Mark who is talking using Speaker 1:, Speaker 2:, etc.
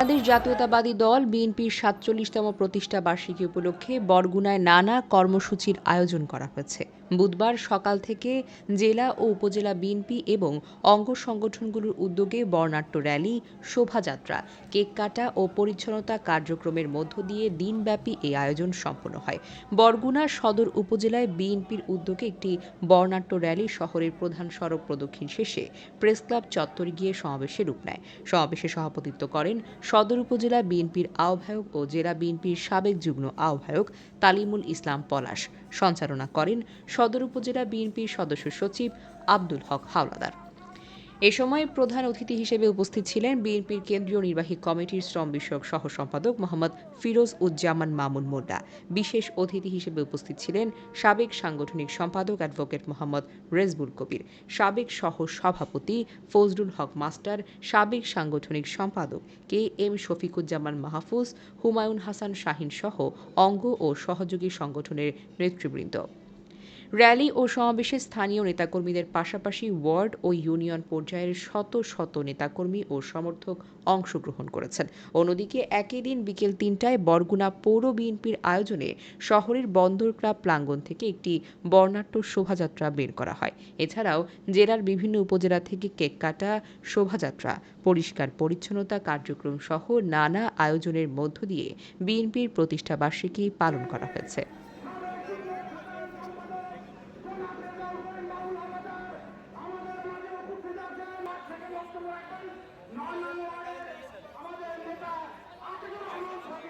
Speaker 1: বাংলাদেশ জাতীয়তাবাদী দল বিএনপির সাতচল্লিশতম প্রতিষ্ঠা বার্ষিকী উপলক্ষে বরগুনায় নানা কর্মসূচির আয়োজন করা হয়েছে। বুধবার সকাল থেকে জেলা ও উপজেলা বিএনপি এবং অঙ্গ সংগঠনগুলোর উদ্যোগে বর্ণাঢ্য র্যালি, শোভাযাত্রা, কেক কাটা ও পরিচ্ছন্নতা কার্যক্রমের মধ্য দিয়ে দিনব্যাপী এই আয়োজন সম্পন্ন হয়। বরগুনা সদর উপজেলায় বিএনপির উদ্যোগে একটি বর্ণাঢ্য র্যালি শহরের প্রধান সড়ক প্রদক্ষিণ শেষে প্রেসক্লাব চত্বরে গিয়ে সমাবেশে রূপ নেয়। সমাবেশে সভাপতিত্ব করেন সদর উপজেলা বিএনপির আহ্বায়ক ও জেলা বিএনপির সাবেক যুগ্ম আহ্বায়ক তালিমুল ইসলাম পলাশ। সঞ্চালনা করেন সদর উপজেলা বিএনপির সদস্য সচিব আব্দুল হক হাওলাদার। এ সময় প্রধান অতিথি হিসেবে উপস্থিত ছিলেন বিএনপির কেন্দ্রীয় নির্বাহী কমিটির শ্রম বিষয়ক সহ সম্পাদক মোহাম্মদ ফিরোজ উজ্জামান মামুন মোল্লা। বিশেষ অতিথি হিসেবে উপস্থিত ছিলেন সাবেক সাংগঠনিক সম্পাদক অ্যাডভোকেট মোহাম্মদ রেজবুল কবির, সাবেক সহ সভাপতি ফজলুল হক মাস্টার, সাবেক সাংগঠনিক সম্পাদক কে এম শফিকুজ্জামান মাহফুজ, হুমায়ুন হাসান শাহিন সহ অঙ্গ ও সহযোগী সংগঠনের নেতৃবৃন্দ। র্যালি ও সমাবেশে স্থানীয় নেতাকর্মীদের পাশাপাশি ওয়ার্ড ও ইউনিয়ন পর্যায়ের শত শত নেতাকর্মী ও সমর্থক অংশগ্রহণ করেছেন। অন্যদিকে একই দিন বিকেল তিনটায় বরগুনা পৌর বিএনপির আয়োজনে শহরের বন্দর ক্লাব প্রাঙ্গণ থেকে একটি বর্ণাঢ্য শোভাযাত্রা বের করা হয়। এছাড়াও জেলার বিভিন্ন উপজেলা থেকে কেক কাটা, শোভাযাত্রা, পরিষ্কার পরিচ্ছন্নতা কার্যক্রম সহ নানা আয়োজনের মধ্য দিয়ে বিএনপির প্রতিষ্ঠাবার্ষিকী পালন করা হয়েছে। আমাদের নেতা আতিকুর রহমান